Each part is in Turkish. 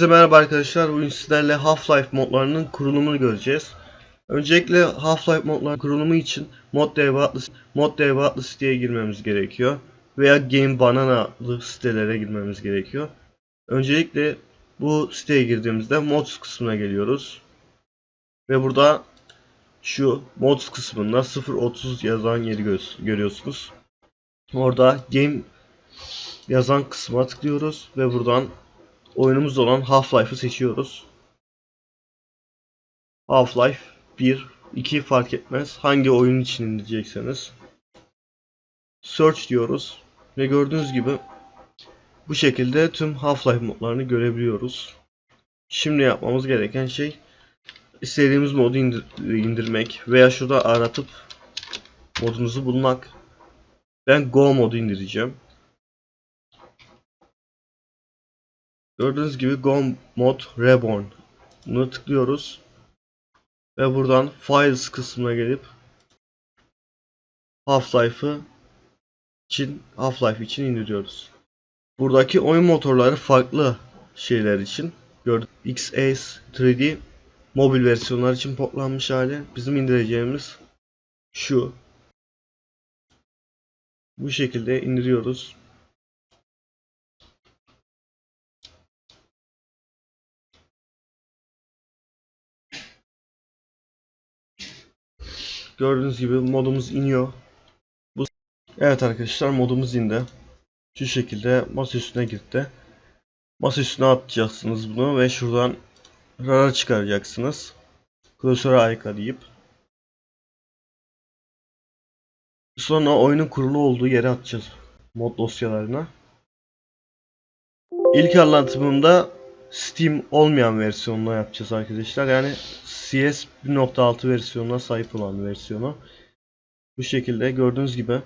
Herkese merhaba arkadaşlar. Bugün sizlerle Half-Life modlarının kurulumunu göreceğiz. Öncelikle Half-Life modlar kurulumu için mod dev adlı, mod dev adlı siteye girmemiz gerekiyor. Veya Game Banana adlı sitelere girmemiz gerekiyor. Öncelikle bu siteye girdiğimizde mods kısmına geliyoruz. Ve burada şu mods kısmında 0.30 yazan yeri gö- görüyorsunuz. Orada game yazan kısma tıklıyoruz ve buradan oyunumuz olan Half-Life'ı seçiyoruz. Half-Life 1, 2 fark etmez. Hangi oyun için indirecekseniz. Search diyoruz. Ve gördüğünüz gibi bu şekilde tüm Half-Life modlarını görebiliyoruz. Şimdi yapmamız gereken şey istediğimiz modu indir- indirmek veya şurada aratıp modumuzu bulmak. Ben Go modu indireceğim. Gördüğünüz gibi Go Mod Reborn. Bunu tıklıyoruz. Ve buradan Files kısmına gelip Half-Life'ı için Half-Life için indiriyoruz. Buradaki oyun motorları farklı şeyler için. Gördük XACE 3D mobil versiyonlar için portlanmış hali. Bizim indireceğimiz şu. Bu şekilde indiriyoruz. Gördüğünüz gibi modumuz iniyor. Bu Evet arkadaşlar modumuz indi. Şu şekilde masa üstüne gitti. Masa üstüne atacaksınız bunu ve şuradan RAR'a çıkaracaksınız. Klasöre harika deyip. Sonra oyunun kurulu olduğu yere atacağız mod dosyalarına. İlk anlatımında Steam olmayan versiyonuna yapacağız arkadaşlar. Yani CS 1.6 versiyonuna sahip olan versiyonu. Bu şekilde gördüğünüz gibi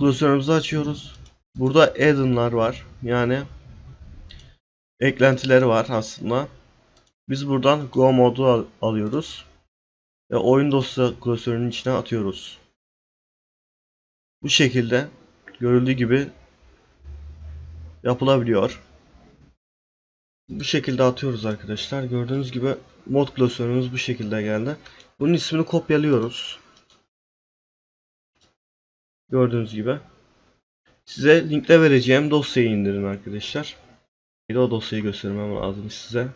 klasörümüzü açıyoruz. Burada add-on'lar var. Yani eklentileri var aslında. Biz buradan Go modu al- alıyoruz. Ve oyun dosya klasörünün içine atıyoruz. Bu şekilde görüldüğü gibi yapılabiliyor. Bu şekilde atıyoruz arkadaşlar. Gördüğünüz gibi mod klasörümüz bu şekilde geldi. Bunun ismini kopyalıyoruz. Gördüğünüz gibi. Size linkte vereceğim dosyayı indirin arkadaşlar. Bir de o dosyayı göstermem lazım size.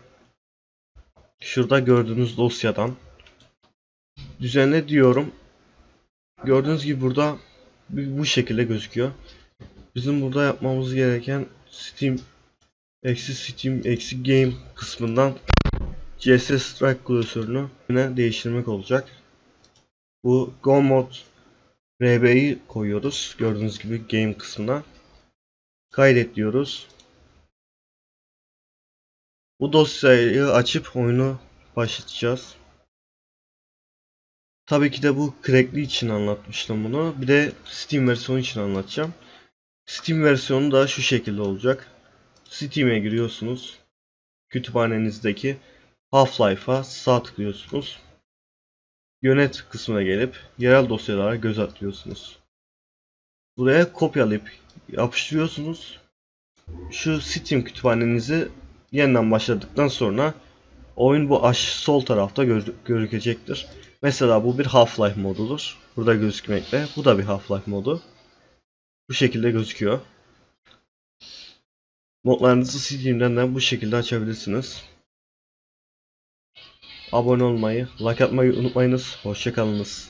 Şurada gördüğünüz dosyadan düzenle diyorum. Gördüğünüz gibi burada bu şekilde gözüküyor. Bizim burada yapmamız gereken Steam eksi Steam eksi game kısmından CS Strike klasörünü yine değiştirmek olacak. Bu Go Mod RB'yi koyuyoruz. Gördüğünüz gibi game kısmına. Kaydet diyoruz. Bu dosyayı açıp oyunu başlatacağız. Tabii ki de bu crackli için anlatmıştım bunu. Bir de Steam versiyonu için anlatacağım. Steam versiyonu da şu şekilde olacak. Steam'e giriyorsunuz. Kütüphanenizdeki Half-Life'a sağ tıklıyorsunuz. Yönet kısmına gelip yerel dosyalara göz atıyorsunuz. Buraya kopyalayıp yapıştırıyorsunuz. Şu Steam kütüphanenizi yeniden başladıktan sonra oyun bu aş sol tarafta gör- gözükecektir. Mesela bu bir Half-Life modudur. Burada gözükmekte. Bu da bir Half-Life modu. Bu şekilde gözüküyor. Modlarınızı Steam'den de bu şekilde açabilirsiniz. Abone olmayı, like atmayı unutmayınız. Hoşçakalınız.